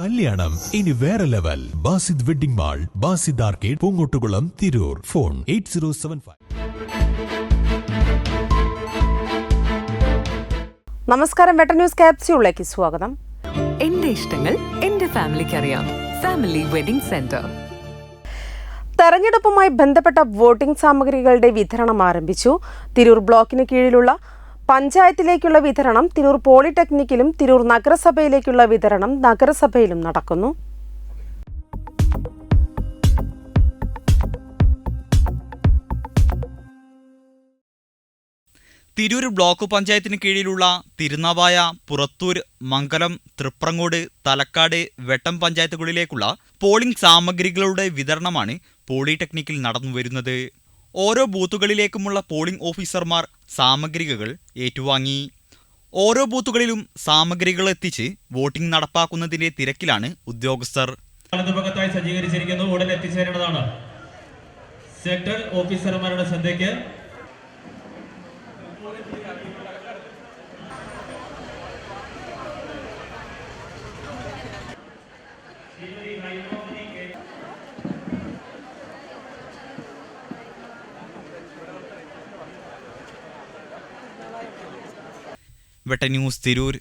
കല്യാണം. ഇനി വേറെ level. Basid wedding mall Basid arcade Poongottukulam Tirur. Phone eight zero seven five. നമസ്കാരം വെട്ട ന്യൂസ് ക്യാപ്സ്യൂളിലേക്ക് സ്വാഗതം. എന്റെ ഇഷ്ടങ്ങൾ എന്റെ ഫാമിലിക്ക് അറിയാം ഫാമിലി വെഡിംഗ് സെന്റർ. തെരഞ്ഞെടുപ്പുമായി ബന്ധപ്പെട്ട വോട്ടിംഗ് സാമഗ്രികളുടെ വിതരണം ആരംഭിച്ചു. തിരൂർ ബ്ലോക്കിന് കീഴിലുള്ള പഞ്ചായത്തിലേക്കുള്ള വിതരണം തിരൂർ പോളിടെക്നിക്കിലും തിരൂർ നഗരസഭയിലേക്കുള്ള വിതരണം നഗരസഭയിലും നടക്കുന്നു. തിരൂർ ബ്ലോക്ക് പഞ്ചായത്തിന് കീഴിലുള്ള തിരുനാവായ പുറത്തൂർ മംഗലം തൃപ്രങ്ങോട് തലക്കാട് വെട്ടം പഞ്ചായത്തുകളിലേക്കുള്ള പോളിംഗ് സാമഗ്രികളുടെ വിതരണമാണ് പോളിടെക്നിക്കിൽ നടന്നുവരുന്നത്. ഓരോ ബൂത്തുകളിലേക്കുമുള്ള പോളിംഗ് ഓഫീസർമാർ സാമഗ്രികൾ ഏറ്റുവാങ്ങി. ഓരോ ബൂത്തുകളിലും സാമഗ്രികൾ എത്തിച്ച് വോട്ടിംഗ് നടപ്പാക്കുന്നതിന്റെ തിരക്കിലാണ് ഉദ്യോഗസ്ഥർ. വലതുഭാഗത്തായി സജ്ജീകരിച്ചിരിക്കുന്നു. ഉടൻ എത്തിച്ചേരേണ്ടതാണ് സെക്ടറൽ ഓഫീസർമാരുടെ ശ്രദ്ധയ്ക്ക്. വെട്ട ന്യൂസ് തിരൂർ